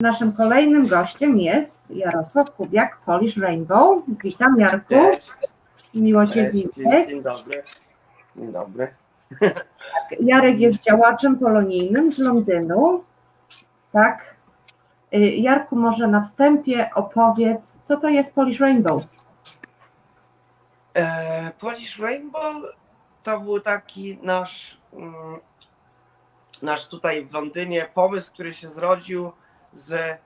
Naszym kolejnym gościem jest Jarosław Kubiak, Polish Rainbow. Witam Jarku, miło Cię cześć, dzień, widzieć. dzień dobry. Dzień dobry. Jarek jest działaczem polonijnym z Londynu. Tak. Y, Jarku, może na wstępie opowiedz, co to jest Polish Rainbow? E, Polish Rainbow to był taki nasz, mm, nasz tutaj w Londynie pomysł, który się zrodził z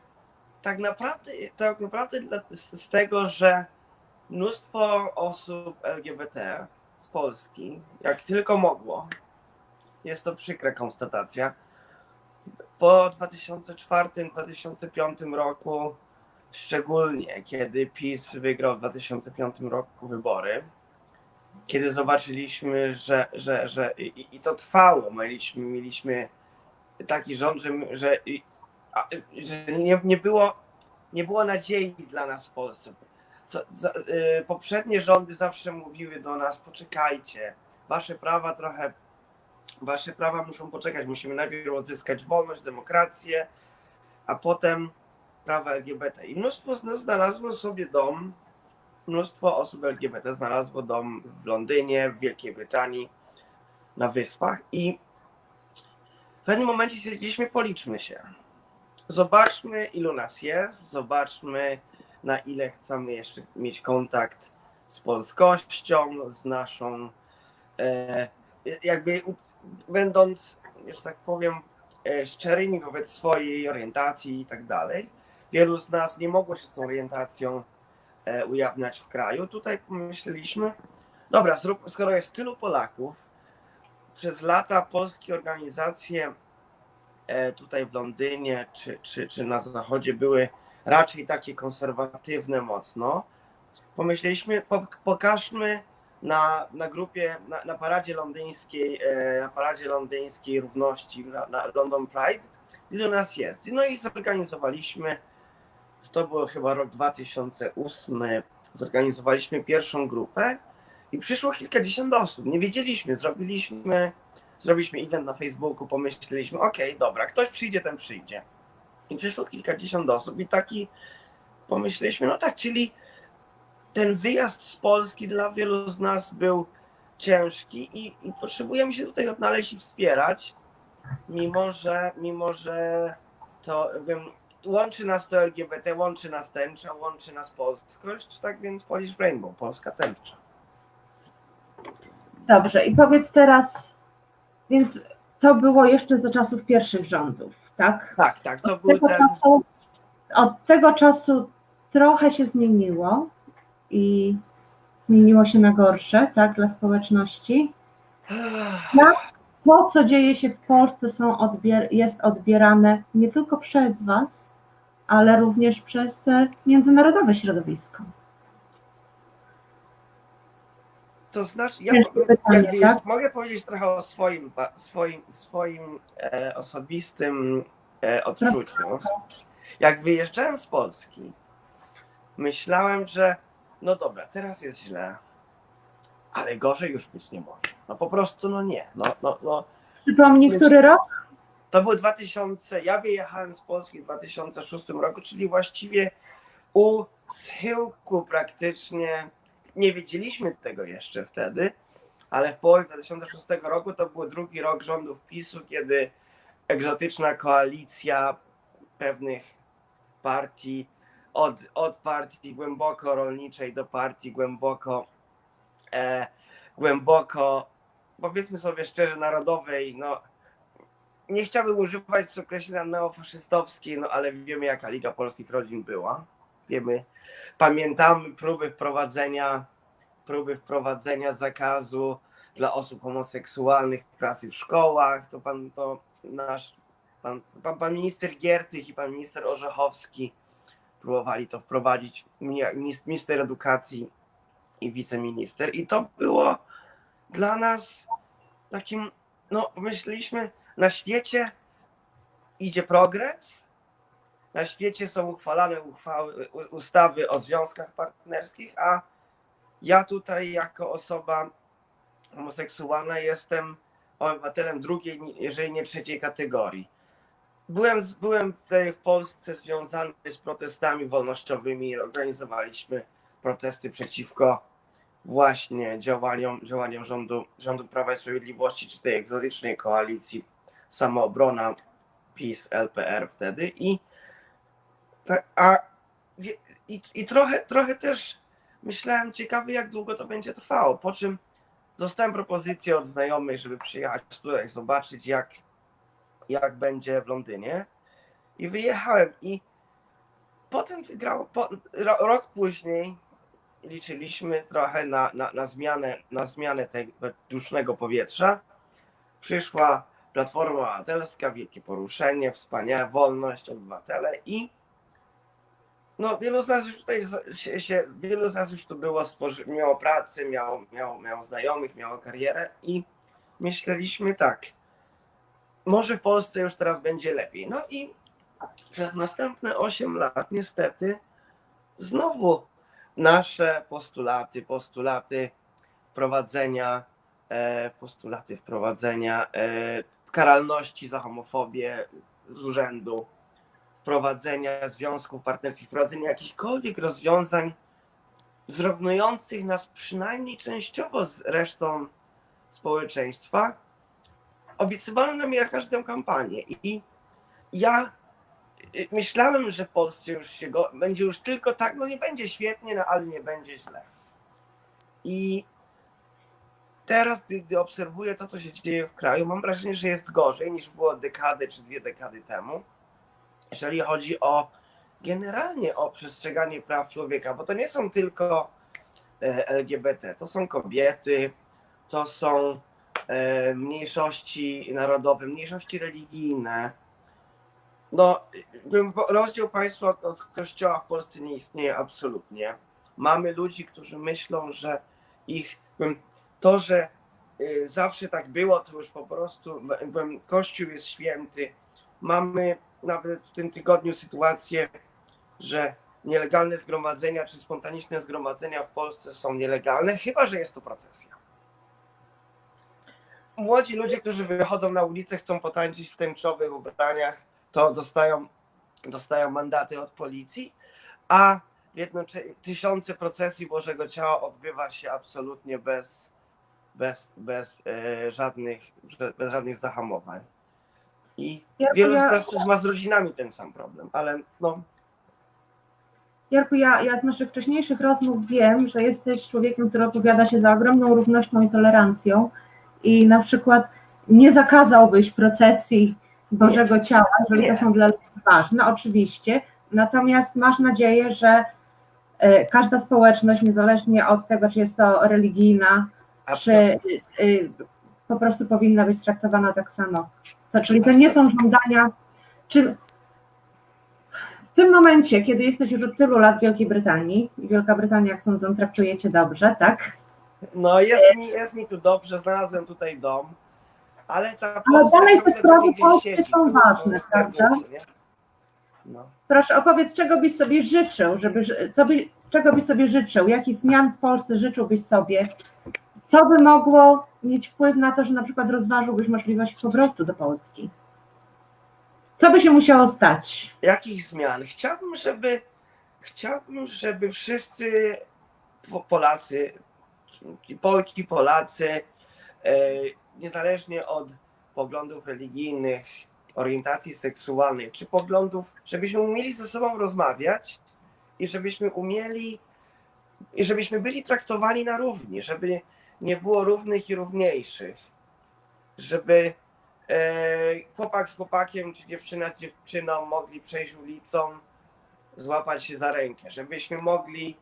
tak naprawdę, tak naprawdę z, tego, że mnóstwo osób LGBT z Polski, jak tylko mogło, jest to przykra konstatacja, po 2004-2005 roku Szczególnie kiedy PiS wygrał w 2005 roku wybory, kiedy zobaczyliśmy, że, że, że i, i to trwało, mieliśmy, mieliśmy taki rząd, że, że nie, nie, było, nie było nadziei dla nas w Polsce. Co, za, y, poprzednie rządy zawsze mówiły do nas, poczekajcie, wasze prawa trochę, wasze prawa muszą poczekać, musimy najpierw odzyskać wolność, demokrację, a potem prawa LGBT. I mnóstwo z nas znalazło sobie dom, mnóstwo osób LGBT znalazło dom w Londynie, w Wielkiej Brytanii, na Wyspach i w pewnym momencie stwierdziliśmy, policzmy się. Zobaczmy, ilu nas jest, zobaczmy, na ile chcemy jeszcze mieć kontakt z polskością, z naszą, e, jakby będąc, że tak powiem, e, szczerymi wobec swojej orientacji i tak dalej. Wielu z nas nie mogło się z tą orientacją e, ujawniać w kraju. Tutaj pomyśleliśmy, dobra, skoro jest tylu Polaków, przez lata polskie organizacje tutaj w Londynie czy, czy, czy na zachodzie były raczej takie konserwatywne mocno. Pomyśleliśmy, po, pokażmy na, na grupie, na, na paradzie londyńskiej, e, na paradzie londyńskiej równości, na, na London Pride, ilu nas jest. No i zorganizowaliśmy, to był chyba rok 2008, zorganizowaliśmy pierwszą grupę i przyszło kilkadziesiąt osób. Nie wiedzieliśmy, zrobiliśmy, zrobiliśmy event na Facebooku, pomyśleliśmy, okej, dobra, ktoś przyjdzie, ten przyjdzie. I przyszło kilkadziesiąt osób i taki pomyśleliśmy, no tak, czyli ten wyjazd z Polski dla wielu z nas był ciężki i, i potrzebujemy się tutaj odnaleźć i wspierać, mimo że, mimo że to wiem, łączy nas to LGBT, łączy nas tęcza, łączy nas polskość, tak więc Polish Rainbow, polska tęcza. Dobrze, i powiedz teraz, więc to było jeszcze za czasów pierwszych rządów, tak? Tak, tak, to Od był tego, ten, czasu, od tego czasu trochę się zmieniło i zmieniło się na gorsze, tak, dla społeczności. To, co dzieje się w Polsce, są odbier- jest odbierane nie tylko przez Was, ale również przez e, międzynarodowe środowisko. To znaczy, ja pytanie, jakby, tak? mogę powiedzieć trochę o swoim, swoim, swoim e, osobistym e, odczuciu. Jak wyjeżdżałem z Polski, myślałem, że no dobra, teraz jest źle, ale gorzej już być nie może. No po prostu, no nie. No, no, no. Przypomnij, który rok? To był 2000, ja wyjechałem z Polski w 2006 roku, czyli właściwie u schyłku praktycznie, nie wiedzieliśmy tego jeszcze wtedy, ale w połowie 2006 roku to był drugi rok rządów PiSu, kiedy egzotyczna koalicja pewnych partii, od, od partii głęboko rolniczej do partii głęboko, e, głęboko, powiedzmy sobie szczerze, narodowej, no nie chciałbym używać określenia neofaszystowskiej, no ale wiemy jaka Liga Polskich Rodzin była. Wiemy, pamiętamy próby wprowadzenia, próby wprowadzenia zakazu dla osób homoseksualnych pracy w szkołach. To pan, to nasz, pan, pan, pan minister Giertych i pan minister Orzechowski próbowali to wprowadzić, mi- minis- minister edukacji i wiceminister. I to było dla nas takim, no myśleliśmy, na świecie idzie progres, na świecie są uchwalane uchwały, ustawy o związkach partnerskich, a ja tutaj jako osoba homoseksualna jestem obywatelem drugiej, jeżeli nie trzeciej kategorii. byłem, byłem tutaj w Polsce związany z protestami wolnościowymi. Organizowaliśmy protesty przeciwko właśnie działaniom, działaniom rządu, rządu Prawa i Sprawiedliwości, czy tej egzotycznej koalicji Samoobrona, PiS, LPR wtedy i a, wie- i, i trochę, trochę też myślałem ciekawy, jak długo to będzie trwało, po czym dostałem propozycję od znajomych, żeby przyjechać tutaj, zobaczyć jak, jak będzie w Londynie i wyjechałem i potem wygrało, po, ro, rok później liczyliśmy trochę na, na, na, zmianę, na zmianę tego dusznego powietrza. Przyszła Platforma Obywatelska, wielkie poruszenie, wspaniałe, wolność, obywatele i no, wielu z nas już tutaj się, się wielu z nas już tu było, miało pracę, miało, miało, miało znajomych, miało karierę i myśleliśmy tak, może w Polsce już teraz będzie lepiej. No i przez następne 8 lat niestety znowu nasze postulaty, postulaty wprowadzenia, e, postulaty wprowadzenia e, karalności za homofobię z urzędu, wprowadzenia związków partnerskich, wprowadzenia jakichkolwiek rozwiązań zrównujących nas przynajmniej częściowo z resztą społeczeństwa, obiecywano nam je na każdą kampanię. I ja y, myślałem, że Polsce już się go, będzie już tylko tak, no nie będzie świetnie, no ale nie będzie źle. I teraz, gdy, obserwuję to, co się dzieje w kraju, mam wrażenie, że jest gorzej niż było dekadę czy dwie dekady temu, jeżeli chodzi o generalnie o przestrzeganie praw człowieka, bo to nie są tylko e, LGBT, to są kobiety, to są e, mniejszości narodowe, mniejszości religijne. No, rozdział państwa od, od kościoła w Polsce nie istnieje absolutnie. Mamy ludzi, którzy myślą, że ich to, że y, zawsze tak było, to już po prostu Kościół jest święty. Mamy nawet w tym tygodniu sytuację, że nielegalne zgromadzenia czy spontaniczne zgromadzenia w Polsce są nielegalne, chyba że jest to procesja. Młodzi ludzie, którzy wychodzą na ulicę, chcą potańczyć w tęczowych ubraniach, to dostają, dostają mandaty od policji, a jednocześnie tysiące procesji Bożego Ciała odbywa się absolutnie bez, bez, bez, e, żadnych, bez żadnych zahamowań. I Jarku, wielu z ja- nas też ma z rodzinami ten sam problem, ale no, Jarku, ja, ja z naszych wcześniejszych rozmów wiem, że jesteś człowiekiem, który opowiada się za ogromną równością i tolerancją i na przykład nie zakazałbyś procesji Bożego Ciała, jeżeli Nie. to są dla ludzi ważne, oczywiście, natomiast masz nadzieję, że e, każda społeczność, niezależnie od tego, czy jest to religijna, czy absolutnie. y, y, po prostu powinna być traktowana tak samo. To, czyli to nie są żądania, czy w tym momencie, kiedy jesteś już od tylu lat w Wielkiej Brytanii, i Wielka Brytania, jak sądzę, traktuje cię dobrze, tak? No jest mi, jest mi tu dobrze, znalazłem tutaj dom, ale ta Ale dalej te sprawy polskie są ważne, prawda? No. Proszę opowiedz, czego byś sobie życzył, żeby, co by, czego byś sobie życzył, jakich zmian w Polsce życzyłbyś sobie, co by mogło mieć wpływ na to, że na przykład rozważyłbyś możliwość powrotu do Polski? Co by się musiało stać? Jakich zmian? Chciałbym, żeby chciałbym, żeby wszyscy Po- Polacy, Polki, Polacy, e, niezależnie od poglądów religijnych, orientacji seksualnej czy poglądów, żebyśmy umieli ze sobą rozmawiać i żebyśmy umieli i żebyśmy byli traktowani na równi, żeby nie było równych i równiejszych, żeby e, chłopak z chłopakiem czy dziewczyna z dziewczyną mogli przejść ulicą, złapać się za rękę, żebyśmy mogli,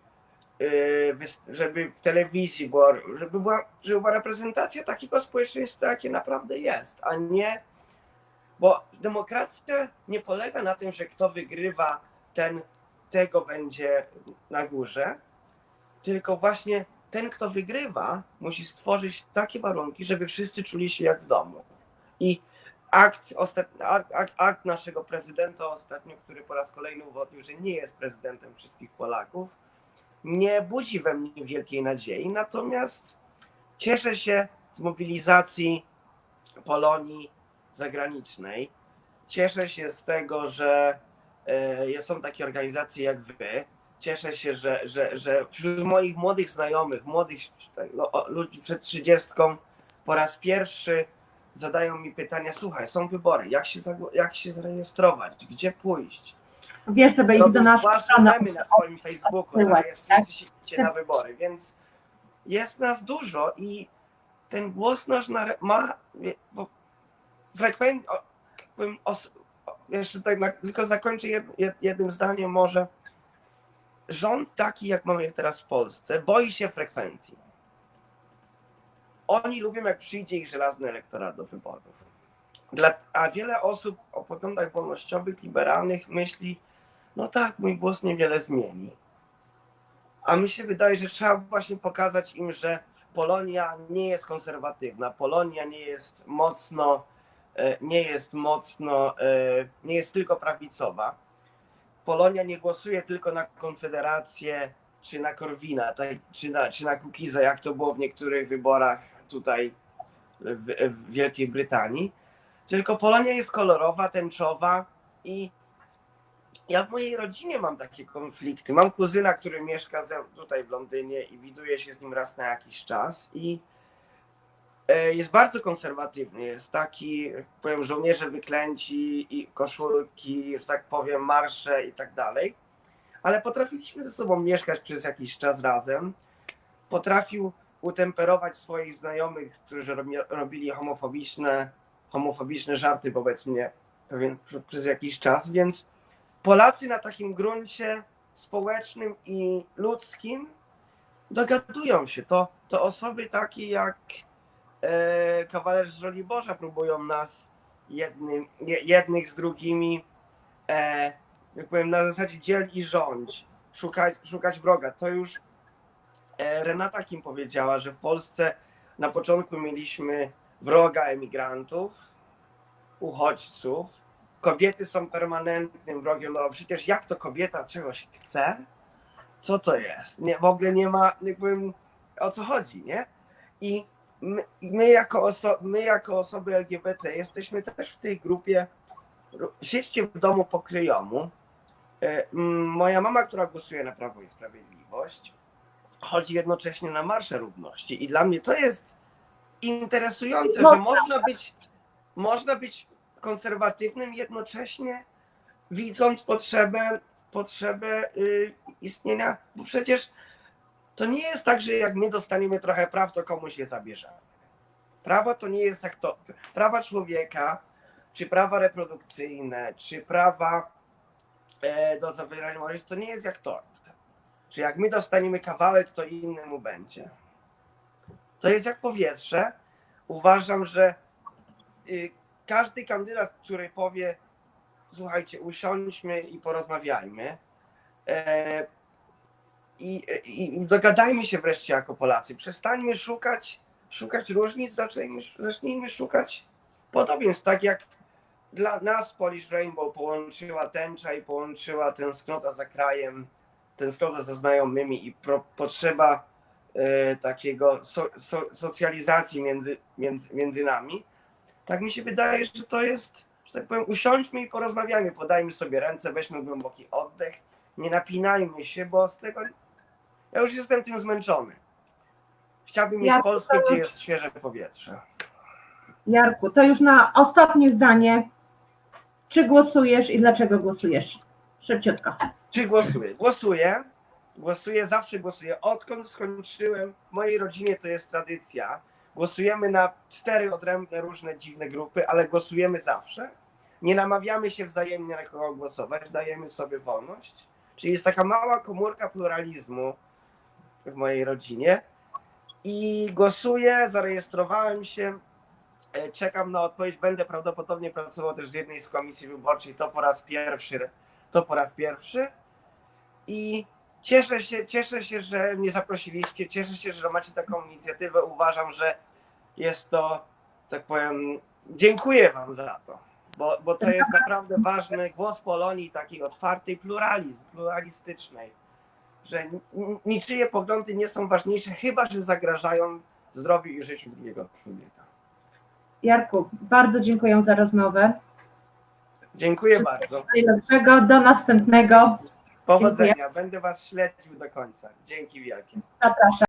e, żeby w telewizji była, żeby była, żeby była reprezentacja takiego społeczeństwa, jakie naprawdę jest, a nie, bo demokracja nie polega na tym, że kto wygrywa, ten tego będzie na górze, tylko właśnie ten, kto wygrywa, musi stworzyć takie warunki, żeby wszyscy czuli się jak w domu. I akt, ostat... akt, akt, akt naszego prezydenta ostatnio, który po raz kolejny udowodnił, że nie jest prezydentem wszystkich Polaków, nie budzi we mnie wielkiej nadziei. Natomiast cieszę się z mobilizacji Polonii zagranicznej. Cieszę się z tego, że e, są takie organizacje jak wy. Cieszę się, że, że, że wśród moich młodych znajomych, młodych no, ludzi przed trzydziestką, po raz pierwszy zadają mi pytania, słuchaj, są wybory, jak się, jak się zarejestrować, gdzie pójść? Wiesz, żeby iść do strony. memy na swoim Facebooku, zarejestrujcie się na wybory, więc jest nas dużo i ten głos nasz na, ma bo frekwen, o, powiem, os, o, jeszcze tak na, tylko zakończę jed, jednym zdaniem może. Rząd taki, jak mamy teraz w Polsce, boi się frekwencji. Oni lubią, jak przyjdzie ich żelazny elektorat do wyborów. Dla, a wiele osób o poglądach wolnościowych, liberalnych myśli, no tak, mój głos niewiele zmieni. A mi się wydaje, że trzeba właśnie pokazać im, że Polonia nie jest konserwatywna, Polonia nie jest mocno, e, nie jest mocno, e, nie jest tylko prawicowa. Polonia nie głosuje tylko na Konfederację czy na Korwina, tak, czy, na, czy na Kukiza, jak to było w niektórych wyborach tutaj w, w Wielkiej Brytanii. Tylko Polonia jest kolorowa, tęczowa i ja w mojej rodzinie mam takie konflikty. Mam kuzyna, który mieszka tutaj w Londynie i widuję się z nim raz na jakiś czas i jest bardzo konserwatywny. Jest taki, powiem, żołnierze wyklęci i koszulki, że tak powiem, marsze i tak dalej. Ale potrafiliśmy ze sobą mieszkać przez jakiś czas razem. Potrafił utemperować swoich znajomych, którzy robi, robili homofobiczne, homofobiczne żarty wobec mnie pewien, przez jakiś czas, więc Polacy na takim gruncie społecznym i ludzkim dogadują się. To, to osoby takie jak e, kawaler z Żoli Boża próbują nas jednym, je- jednych z drugimi, e, jak powiem, na zasadzie dziel i rządź, szukać, szukać wroga. To już e, Renata Kim powiedziała, że w Polsce na początku mieliśmy wroga emigrantów, uchodźców, kobiety są permanentnym wrogiem, no przecież jak to kobieta czegoś chce? Co to jest? Nie, w ogóle nie ma, powiem, o co chodzi, nie? I my, my, jako, oso, my jako osoby LGBT jesteśmy też w tej grupie, Ru- siedźcie w domu po kryjomu. E, Moja mama, która głosuje na Prawo i Sprawiedliwość, chodzi jednocześnie na Marsze Równości i dla mnie to jest interesujące, No, że można być, można być konserwatywnym jednocześnie widząc potrzebę, potrzebę y, istnienia, bo przecież to nie jest tak, że jak my dostaniemy trochę praw, to komuś je zabierzemy. Prawo to nie jest jak to. Prawa człowieka, czy prawa reprodukcyjne, czy prawa e, do zawierania małżeństw, to nie jest jak tort. Że jak my dostaniemy kawałek, to innemu będzie. To jest jak powietrze. Uważam, że y, każdy kandydat, który powie, słuchajcie, usiądźmy i porozmawiajmy. E, i, i, dogadajmy się wreszcie jako Polacy. Przestańmy szukać, szukać różnic, zacznijmy, zacznijmy szukać podobieństw. Tak jak dla nas Polish Rainbow połączyła tęcza i połączyła tęsknota za krajem, tęsknota za znajomymi i pro, potrzeba e, takiego so, so, socjalizacji między, między, między nami. Tak mi się wydaje, że to jest, że tak powiem, usiądźmy i porozmawiajmy, podajmy sobie ręce, weźmy głęboki oddech, nie napinajmy się, bo z tego ja już jestem tym zmęczony. Chciałbym mieć Ja Polskę, gdzie jest świeże powietrze. Jarku, to już na ostatnie zdanie. Czy głosujesz i dlaczego głosujesz? Szybciutko. Czy głosuję? Głosuję. Głosuję, zawsze głosuję. Odkąd skończyłem, w mojej rodzinie to jest tradycja. Głosujemy na cztery odrębne, różne dziwne grupy, ale głosujemy zawsze. Nie namawiamy się wzajemnie na kogo głosować, dajemy sobie wolność. Czyli jest taka mała komórka pluralizmu w mojej rodzinie. I głosuję, zarejestrowałem się, e, czekam na odpowiedź. Będę prawdopodobnie pracował też z jednej z komisji wyborczej. To po raz pierwszy. To po raz pierwszy. I cieszę się, cieszę się, że mnie zaprosiliście. Cieszę się, że macie taką inicjatywę. Uważam, że jest to, tak powiem, dziękuję Wam za to. Bo, bo to jest naprawdę ważny głos Polonii, takiej otwartej, pluralizm, pluralistycznej. Że niczyje poglądy nie są ważniejsze, chyba że zagrażają zdrowiu i życiu drugiego człowieka. Jarku, bardzo dziękuję za rozmowę. Dziękuję bardzo. Najlepszego, do następnego. Powodzenia. Będę Was śledził do końca. Dzięki wielkie. Zapraszam.